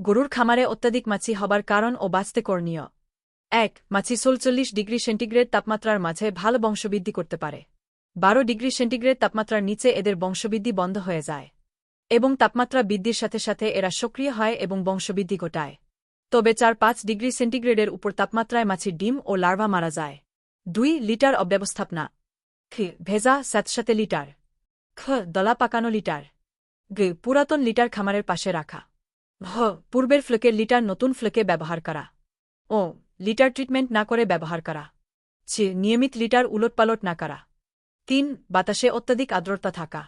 গরুর খামারে অত্যাধিক মাছি হবার কারণ ও বাঁচতে করণীয়। এক, মাছি চল্লিশ ডিগ্রি সেন্টিগ্রেড তাপমাত্রার মাঝে ভালো বংশবৃদ্ধি করতে পারে। বারো ডিগ্রি সেন্টিগ্রেড তাপমাত্রার নিচে এদের বংশবৃদ্ধি বন্ধ হয়ে যায় এবং তাপমাত্রা বৃদ্ধির সাথে সাথে এরা সক্রিয় হয় এবং বংশবৃদ্ধি ঘটায়। তবে চার, পাঁচ ডিগ্রি সেন্টিগ্রেডের উপর তাপমাত্রায় মাছির ডিম ও লার্ভা মারা যায়। দুই, লিটার অব্যবস্থাপনা। খ, ভেজা স্যাঁতসাতে লিটার। খ, দলা পাকানো লিটার। গ, পুরাতন লিটার খামারের পাশে রাখা। হ, পূর্বের ফ্লেকের লিটার, নতুন ফ্লেকে ব্যবহার করা। ও, লিটার ট্রিটমেন্ট না করে ব্যবহার করা। ছি, নিয়মিত লিটার উলটপালট না করা। তিন, বাতাসে অত্যাধিক আর্দ্রতা থাকা।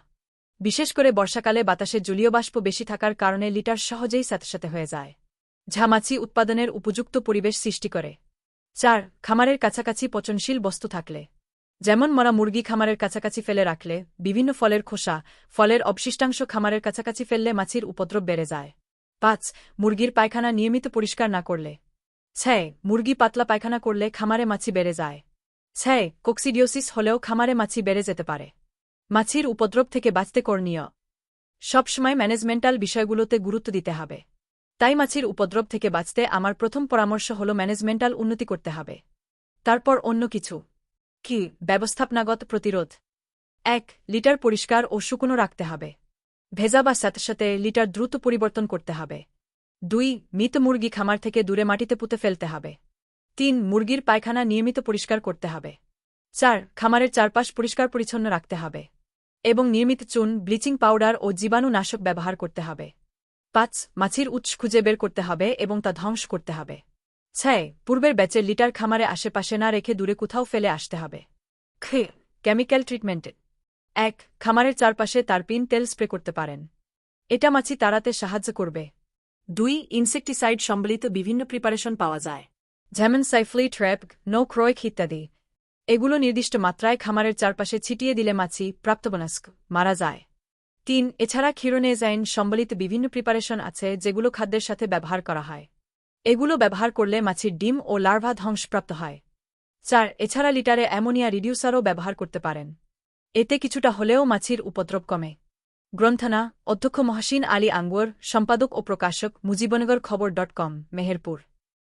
বিশেষ করে বর্ষাকালে বাতাসে জলীয় বাষ্প বেশি থাকার কারণে লিটার সহজেই সাথে হয়ে যায়। ঝামাছি উৎপাদনের উপযুক্ত পরিবেশ সৃষ্টি করে। চার, খামারের কাছাকাছি পচনশীল বস্তু থাকলে। যেমন মরা মুরগি খামারের কাছাকাছি ফেলে রাখলে, বিভিন্ন ফলের খোসা, ফলের অবশিষ্টাংশ খামারের কাছাকাছি ফেললে মাছির উপদ্রব বেড়ে যায়। পাঁচ, মুরগির পায়খানা নিয়মিত পরিষ্কার না করলে। ছয়, মুরগি পাতলা পায়খানা করলে খামারে মাছি বেড়ে যায়। ছয়, কোক্সিডিওসিস হলেও খামারে মাছি বেড়ে যেতে পারে। মাছির উপদ্রব থেকে বাঁচতে করণীয়। সবসময় ম্যানেজমেন্টাল বিষয়গুলোতে গুরুত্ব দিতে হবে। তাই মাছির উপদ্রব থেকে বাঁচতে আমার প্রথম পরামর্শ হল ম্যানেজমেন্টাল উন্নতি করতে হবে। তারপর অন্য কিছু। কি? ব্যবস্থাপনাগত প্রতিরোধ। এক, লিটার পরিষ্কার ও শুকনো রাখতে হবে। ভেজা বা সাথে সাথে লিটার দ্রুত পরিবর্তন করতে হবে। দুই, মৃত মুরগি খামার থেকে দূরে মাটিতে পুঁতে ফেলতে হবে। তিন, মুরগির পায়খানা নিয়মিত পরিষ্কার করতে হবে। চার, খামারের চারপাশ পরিষ্কার পরিচ্ছন্ন রাখতে হবে এবং নিয়মিত চুন, ব্লিচিং পাউডার ও জীবাণুনাশক ব্যবহার করতে হবে। পাঁচ, মাছির উৎস খুঁজে বের করতে হবে এবং তা ধ্বংস করতে হবে। ছয়, পূর্বের ব্যাচের লিটার খামারে আশেপাশে না রেখে দূরে কোথাও ফেলে আসতে হবে। খ, কেমিক্যাল ট্রিটমেন্ট এক, খামারের চারপাশে তারপিন তেল স্প্রে করতে পারেন। এটা মাছি তাড়াতে সাহায্য করবে। দুই, ইনসেকটিসাইড সম্বলিত বিভিন্ন প্রিপারেশন পাওয়া যায়। যেমন সাইফ্লি ট্র্যাপ নো ক্রয়ক ইত্যাদি। এগুলো নির্দিষ্ট মাত্রায় খামারের চারপাশে ছিটিয়ে দিলে মাছি প্রাপ্তবনস্ক, মারা যায়। তিন, এছাড়া ক্ষীরোনেজাইন সম্বলিত বিভিন্ন প্রিপারেশন আছে যেগুলো খাদ্যের সাথে ব্যবহার করা হয়। এগুলো ব্যবহার করলে মাছির ডিম ও লার্ভা ধ্বংসপ্রাপ্ত হয়। চার, এছাড়া লিটারে অ্যামোনিয়া রিডিউসারও ব্যবহার করতে পারেন। এতে কিছুটা হলেও মাছির উপদ্রব কমে। গ্রন্থনা, অধ্যক্ষ মহাসিন আলী আঙ্গুয়ার সম্পাদক ও প্রকাশক মুজিবনগর খবর ডট কম, মেহেরপুর।